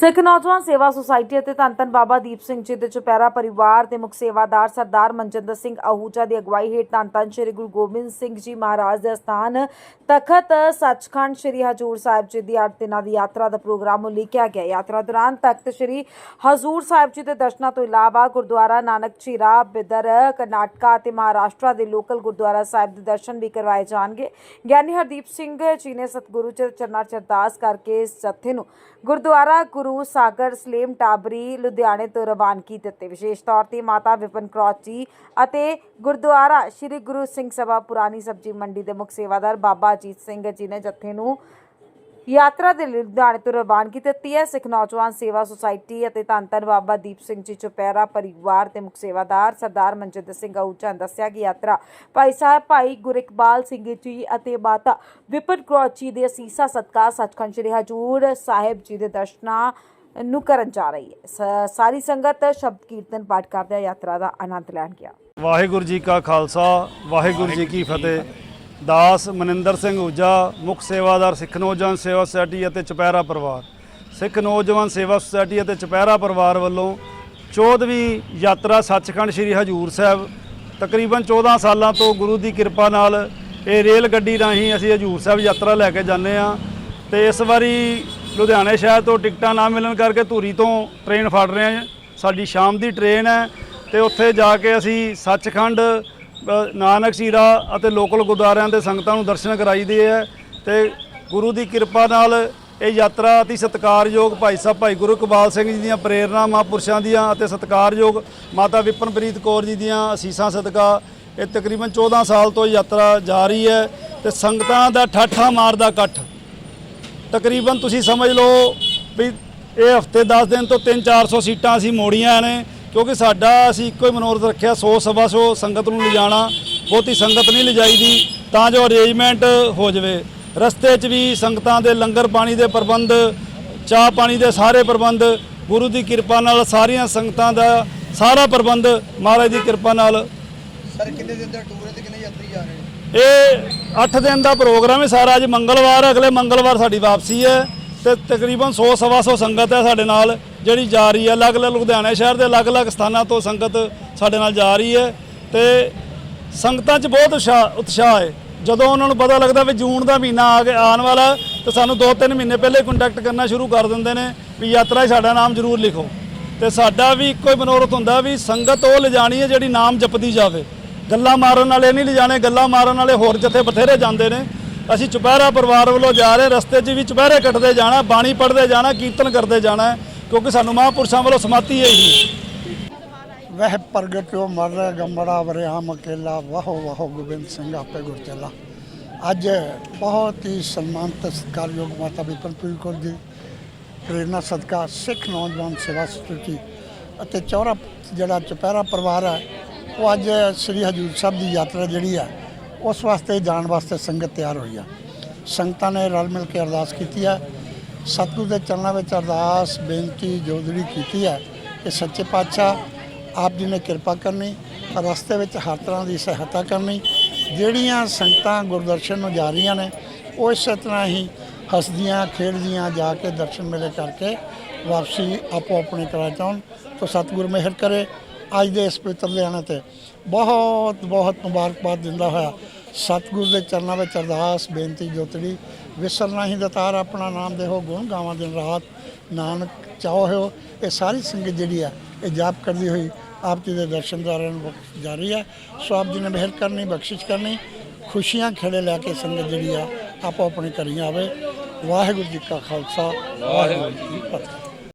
ਸਿੱਖ ਨੌਜਵਾਨ ਸੇਵਾ ਸੁਸਾਇਟੀ ਅਤੇ ਧੰਨ ਧੰਨ ਬਾਬਾ ਦੀਪ ਸਿੰਘ ਜੀ ਦੇ ਚੁਪਹਿਰਾ ਪਰਿਵਾਰ ਦੇ ਮੁਖ ਸੇਵਾਦਾਰ ਸਰਦਾਰ ਮਨਜਿੰਦਰ ਸਿੰਘ ਆਹੂਜਾ ਦੀ ਅਗਵਾਈ ਹੇਠ ਧੰਨ ਧੰਨ ਸ੍ਰੀ ਗੁਰੂ ਗੋਬਿੰਦ ਸਿੰਘ ਜੀ ਮਹਾਰਾਜ ਦੇ ਸਥਾਨ ਤਖਤ ਸੱਚਖੰਡ ਸ੍ਰੀ ਹਜੂਰ ਸਾਹਿਬ ਜੀ ਦੀ 8 ਦਿਨਾਂ ਦੀ ਯਾਤਰਾ ਦਾ ਪ੍ਰੋਗਰਾਮ ਉਲੀਕਿਆ ਗਿਆ। ਯਾਤਰਾ ਦੌਰਾਨ ਤਖਤ ਸ੍ਰੀ ਹਜ਼ੂਰ ਸਾਹਿਬ ਜੀ ਦੇ ਦਰਸ਼ਨਾਂ ਤੋਂ ਇਲਾਵਾ ਗੁਰਦੁਆਰਾ ਨਾਨਕ ਝੀਰਾ ਬਿਦਰ, ਕਰਨਾਟਕਾ ਅਤੇ ਮਹਾਰਾਸ਼ਟਰ ਦੇ ਲੋਕਲ ਗੁਰਦੁਆਰਾ ਸਾਹਿਬ ਦੇ ਦਰਸ਼ਨ ਵੀ ਕਰਵਾਏ ਜਾਣਗੇ। ਗਿਆਨੀ ਹਰਦੀਪ ਸਿੰਘ ਜੀ ਨੇ ਸਤਿਗੁਰੂ ਜੀ ਚਰਨਾਂ 'ਚ ਅਰਦਾਸ ਕਰਕੇ ਇਸ ਜਥੇ ਨੂੰ ਗੁਰਦੁਆਰਾ ਗੁਰੂ ਸਾਗਰ, ਸਲੇਮ, ਟਾਬਰੀ, ਲੁਧਿਆਣੇ ਤੋਂ ਰਵਾਨਗੀ ਦਿੱਤੇ। ਵਿਸ਼ੇਸ਼ ਤੌਰ ਤੇ ਮਾਤਾ ਵਿਪਨ ਕੌਰ ਅਤੇ ਗੁਰਦੁਆਰਾ ਸ੍ਰੀ ਗੁਰੂ ਸਿੰਘ ਸਭਾ ਪੁਰਾਣੀ ਸਬਜੀ ਮੰਡੀ ਦੇ ਮੁਖ ਸੇਵਾਦਾਰ ਬਾਬਾ ਅਜੀਤ ਸਿੰਘ ਜੀ ਨੇ ਜਥੇ ਨੂੰ ਯਾਤਰਾ ਦੇ ਲਈ ਲੁਧਿਆਣੇ ਤੋਂ ਰਵਾਨਗੀ ਦਿੱਤੀ ਹੈ। ਸਿੱਖ ਨੌਜਵਾਨ ਸੇਵਾ ਸੁਸਾਇਟੀ ਅਤੇ ਧੰਨ ਧੰਨ ਬਾਬਾ ਦੀਪ ਸਿੰਘ ਜੀ ਚੁਪਹਿਰਾ ਪਰਿਵਾਰ ਦੇ ਮੁਖ ਸੇਵਾਦਾਰ ਸਰਦਾਰ ਮਨਜਿੰਦਰ ਸਿੰਘ ਆਊਚਾ ਨੇ ਦੱਸਿਆ ਕਿ ਯਾਤਰਾ ਭਾਈ ਸਾਹਿਬ ਭਾਈ ਗੁਰਿਕਬਾਲ ਸਿੰਘ ਜੀ ਅਤੇ ਮਾਤਾ ਵਿਪਨ ਕੌਰ ਜੀ ਦੇ ਅਸੀਸਾਂ ਸਦਕਾ ਸੱਚਖੰਡ ਸ੍ਰੀ ਹਜੂਰ ਸਾਹਿਬ ਜੀ ਦੇ ਦਰਸ਼ਨਾਂ ਨੂੰ ਕਰਨ ਜਾ ਰਹੀ ਹੈ। ਸਾਰੀ ਸੰਗਤ ਸ਼ਬਦ ਕੀਰਤਨ ਪਾਠ ਕਰਦਿਆਂ ਯਾਤਰਾ ਦਾ ਆਨੰਦ ਲੈਣ ਗਿਆ। ਵਾਹਿਗੁਰੂ ਜੀ ਕਾ ਖਾਲਸਾ ਵਾਹਿਗੁਰੂ ਜੀ ਕੀ ਫਤਿਹ। ਦਾਸ ਮਨਿੰਦਰ ਸਿੰਘ ਊਜਾ ਮੁੱਖ ਸੇਵਾਦਾਰ ਸਿੱਖ ਨੌਜਵਾਨ ਸੇਵਾ ਸੁਸਾਇਟੀ ਅਤੇ ਚਪੈਰਾ ਪਰਿਵਾਰ। ਸਿੱਖ ਨੌਜਵਾਨ ਸੇਵਾ ਸੁਸਾਇਟੀ ਅਤੇ ਚਪੈਰਾ ਪਰਿਵਾਰ ਵੱਲੋਂ 14ਵੀਂ ਯਾਤਰਾ ਸੱਚਖੰਡ ਸ੍ਰੀ ਹਜੂਰ ਸਾਹਿਬ, ਤਕਰੀਬਨ 14 ਸਾਲਾਂ ਤੋਂ ਗੁਰੂ ਦੀ ਕਿਰਪਾ ਨਾਲ ਇਹ ਰੇਲ ਗੱਡੀ ਰਾਹੀਂ ਅਸੀਂ ਹਜੂਰ ਸਾਹਿਬ ਯਾਤਰਾ ਲੈ ਕੇ ਜਾਂਦੇ ਆ ਤੇ ਇਸ ਵਾਰੀ ਲੁਧਿਆਣੇ ਸ਼ਹਿਰ ਤੋਂ ਟਿਕਟਾਂ ਨਾ ਮਿਲਣ ਕਰਕੇ ਧੂਰੀ ਤੋਂ ਟ੍ਰੇਨ ਫੜ ਰਹੇ ਹਾਂ। ਸਾਡੀ ਸ਼ਾਮ ਦੀ ਟ੍ਰੇਨ ਹੈ ਤੇ ਉੱਥੇ ਜਾ ਕੇ ਅਸੀਂ ਸੱਚਖੰਡ ਨਾਨਕ ਸ਼ੀਰਾ ਅਤੇ ਲੋਕਲ ਗੁਰਦੁਆਰਿਆਂ ਦੇ ਸੰਗਤਾਂ ਨੂੰ ਦਰਸ਼ਨ ਕਰਾਈਦੇ ਹੈ ਤੇ ਗੁਰੂ ਦੀ ਕਿਰਪਾ ਨਾਲ ਇਹ ਯਾਤਰਾ ਅਤੀ ਸਤਿਕਾਰਯੋਗ ਭਾਈ ਸਾਹਿਬ, ਭਾਈ ਗੁਰੂ ਇਕਬਾਲ ਸਿੰਘ ਜੀ ਦੀਆਂ ਪ੍ਰੇਰਣਾ ਮਹਾਂਪੁਰਸ਼ਾਂ ਦੀਆਂ ਅਤੇ ਸਤਿਕਾਰਯੋਗ ਮਾਤਾ ਵਿਪਨਪ੍ਰੀਤ ਕੌਰ ਜੀ ਦੀਆਂ ਅਸੀਸਾਂ ਸਦਕਾ ਇਹ ਤਕਰੀਬਨ 14 ਸਾਲ ਤੋਂ ਯਾਤਰਾ ਜਾਰੀ ਹੈ ਤੇ ਸੰਗਤਾਂ ਦਾ ਠਾਠਾ ਮਾਰਦਾ ਇਕੱਠ। ਤਕਰੀਬਨ ਤੁਸੀਂ ਸਮਝ ਲਓ ਵੀ ਇਹ ਹਫ਼ਤੇ 10 ਦਿਨ ਤੋਂ 3-400 ਸੀਟਾਂ ਅਸੀਂ ਮੋੜੀਆਂ ਨੇ ਕਿਉਂਕਿ ਸਾਡਾ ਅਸੀਂ ਇੱਕੋ ਹੀ ਮਨੋਰਥ ਰੱਖਿਆ 100 ਸਵਾ ਸੌ ਸੰਗਤ ਨੂੰ ਲਿਜਾਣਾ ਬਹੁਤੀ ਸੰਗਤ ਨਹੀਂ ਲਿਜਾਈਦੀ ਤਾਂ ਜੋ ਅਰੇਂਜਮੈਂਟ ਹੋ ਜਾਵੇ। ਰਸਤੇ 'ਚ ਵੀ ਸੰਗਤਾਂ ਦੇ ਲੰਗਰ ਪਾਣੀ ਦੇ ਪ੍ਰਬੰਧ ਚਾਹ ਪਾਣੀ ਦੇ ਸਾਰੇ ਪ੍ਰਬੰਧ ਗੁਰੂ ਦੀ ਕਿਰਪਾ ਨਾਲ ਸਾਰੀਆਂ ਸੰਗਤਾਂ ਦਾ ਸਾਰਾ ਪ੍ਰਬੰਧ ਮਹਾਰਾਜ ਦੀ ਕਿਰਪਾ ਨਾਲ। ਸਰ ਕਿੰਨੇ ਦਿਨ ਦਾ ਟੂਰ ਹੈ ਤੇ ਕਿੰਨੇ ਯਾਤਰੀ ਜਾ ਰਹੇ ਨੇ? ਇਹ 8 ਦਿਨ ਦਾ ਪ੍ਰੋਗਰਾਮ ਹੈ ਸਾਰਾ ਅੱਜ ਮੰਗਲਵਾਰ ਅਗਲੇ ਮੰਗਲਵਾਰ ਸਾਡੀ ਵਾਪਸੀ ਹੈ ਤੇ ਤਕਰੀਬਨ 100 ਸਵਾ ਸੌ ਸੰਗਤ ਹੈ ਸਾਡੇ ਨਾਲ। ਜਿਹੜੀ ਜਾ ਰਹੀ ਹੈ ਅਲੱਗ-ਅਲੱਗ ਲੁਧਿਆਣਾ ਸ਼ਹਿਰ ਦੇ ਅਲੱਗ-ਅਲੱਗ ਸਥਾਨਾਂ ਤੋਂ ਸੰਗਤ ਸਾਡੇ ਨਾਲ ਜਾ ਰਹੀ ਹੈ ਤੇ ਸੰਗਤਾਂ 'ਚ ਬਹੁਤ ਉਤਸ਼ਾਹ ਉਤਸ਼ਾਹ ਹੈ। ਜਦੋਂ ਉਹਨਾਂ ਨੂੰ ਪਤਾ ਲੱਗਦਾ ਵੀ ਜੂਨ ਦਾ ਮਹੀਨਾ ਆ ਗਿਆ ਆਉਣ ਵਾਲਾ ਹੈ, ਤੇ ਸਾਨੂੰ 2-3 ਮਹੀਨੇ ਪਹਿਲੇ ਕੰਟੈਕਟ ਕਰਨਾ ਸ਼ੁਰੂ ਕਰ ਦਿੰਦੇ ਨੇ ਵੀ ਯਾਤਰਾ 'ਚ ਸਾਡਾ ਨਾਮ ਜ਼ਰੂਰ ਲਿਖੋ। ਤੇ ਸਾਡਾ ਵੀ ਇੱਕੋ ਹੀ ਮਨੋਰਥ ਹੁੰਦਾ ਵੀ ਸੰਗਤ ਉਹ ਲਿਜਾਣੀ ਹੈ ਜਿਹੜੀ ਨਾਮ ਜਪਦੀ ਜਾਵੇ। ਗੱਲਾਂ ਮਾਰਨ ਵਾਲੇ ਨਹੀਂ ਲਿਜਾਣੇ ਗੱਲਾਂ ਮਾਰਨ ਵਾਲੇ ਹੋਰ ਜਥੇ ਬਥੇਰੇ ਜਾਂਦੇ ਨੇ। ਅਸੀਂ ਚੁਪਹਿਰਾ ਪਰਿਵਾਰ ਵੱਲੋਂ ਜਾ ਰਹੇ ਰਸਤੇ 'ਚ ਵੀ ਚੁਪਹਿਰੇ ਕੱਟਦੇ ਜਾਣਾ ਬਾਣੀ ਪੜ੍ਹਦੇ ਜਾਣਾ ਕੀਰਤਨ ਕਰਦੇ ਜਾਣਾ। ਕਿਉਂਕਿ ਸਾਨੂੰ ਮਹਾਂਪੁਰਸ਼ਾਂ ਵੱਲੋਂ ਸਮਾਤੀ ਹੈ ਹੀ ਵਹਿ ਪ੍ਰਗਟਿਓ ਮਰ ਗੰਬੜਾ ਵਰਿਆਮ ਅਕੇਲਾ, ਵਾਹੋ ਵਾਹੋ ਗੋਬਿੰਦ ਸਿੰਘ ਆਪੇ ਗੁਰ ਚੱਲਾ। ਅੱਜ ਬਹੁਤ ਹੀ ਸਨਮਾਨਿਤ ਸਤਿਕਾਰਯੋਗ ਮਾਤਾ ਵਿਪਨਪੁਰੀ ਕੌਰ ਜੀ ਪ੍ਰੇਰਨਾ ਸਦਕਾ ਸਿੱਖ ਨੌਜਵਾਨ ਸੇਵਾ ਸੁਸਾਇਟੀ ਅਤੇ ਚੌਰਾ ਜਿਹੜਾ ਚੁਪਹਿਰਾ ਪਰਿਵਾਰ ਹੈ, ਉਹ ਅੱਜ ਸ੍ਰੀ ਹਜੂਰ ਸਾਹਿਬ ਦੀ ਯਾਤਰਾ ਜਿਹੜੀ ਹੈ, ਉਸ ਵਾਸਤੇ ਜਾਣ ਵਾਸਤੇ ਸੰਗਤ ਤਿਆਰ ਹੋਈ ਆ ਸੰਗਤਾਂ ਨੇ ਰਲ ਮਿਲ ਕੇ ਅਰਦਾਸ ਕੀਤੀ ਹੈ। ਸਤਿਗੁਰ ਦੇ ਚਰਨਾਂ ਵਿੱਚ ਅਰਦਾਸ, ਬੇਨਤੀ ਜੋ ਜਿਹੜੀ ਕੀਤੀ ਹੈ ਕਿ ਸੱਚੇ ਪਾਤਸ਼ਾਹ ਆਪ ਜੀ ਨੇ ਕਿਰਪਾ ਕਰਨੀ, ਰਸਤੇ ਵਿੱਚ ਹਰ ਤਰ੍ਹਾਂ ਦੀ ਸਹਾਇਤਾ ਕਰਨੀ, ਜਿਹੜੀਆਂ ਸੰਗਤਾਂ ਗੁਰਦਰਸ਼ਨ ਨੂੰ ਜਾ ਰਹੀਆਂ ਨੇ, ਉਹ ਇਸੇ ਤਰ੍ਹਾਂ ਹੀ ਹੱਸਦੀਆਂ, ਖੇਡਦੀਆਂ, ਜਾ ਕੇ ਦਰਸ਼ਨ ਮੇਲੇ ਕਰਕੇ ਵਾਪਸੀ ਆਪੋ ਆਪਣੇ ਘਰਾਂ ਚਾਉਣ ਤਾਂ ਸਤਿਗੁਰ ਮਿਹਰ ਕਰੇ। ਅੱਜ ਦੇ ਇਸ ਪਵਿੱਤਰ ਦਿਨ ਤੇ ਬਹੁਤ ਬਹੁਤ ਮੁਬਾਰਕਬਾਦ ਦਿੰਦਾ ਹੋਇਆ ਸਤਿਗੁਰ ਦੇ ਚਰਨਾਂ ਵਿੱਚ ਅਰਦਾਸ, ਬੇਨਤੀ, ਜੋਤੜੀ ਵਿਸਰਨਾ ਹੀ ਦਤਾਰ ਆਪਣਾ ਨਾਮ ਦੇਹੋ, ਗੁਣ ਗਾਵਾਂ ਦਿਨ ਰਾਤ। ਨਾਨਕ ਚਾਹੋ ਹੋ ਇਹ ਸਾਰੀ ਸੰਗਤ ਜਿਹੜੀ ਆ, ਇਹ ਜਾਪ ਕਰਦੀ ਹੋਈ ਆਪ ਜੀ ਦੇ ਦਰਸ਼ਨ ਦਾਰਾਂ ਨੂੰ ਜਾ ਰਹੀ ਹੈ ਸੋ ਆਪ ਜੀ ਨੇ ਮਿਹਰ ਕਰਨੀ, ਬਖਸ਼ਿਸ਼ ਕਰਨੀ, ਖੁਸ਼ੀਆਂ ਖੇੜੇ ਲੈ ਕੇ ਸੰਗਤ ਜਿਹੜੀ ਆ, ਆਪੋ ਆਪਣੇ ਘਰੀਂ ਆਵੇ। ਵਾਹਿਗੁਰੂ ਜੀ ਕਾ ਖਾਲਸਾ। ਵਾਹਿਗੁਰੂ ਜੀ ਕੀ ਫਤਿਹ।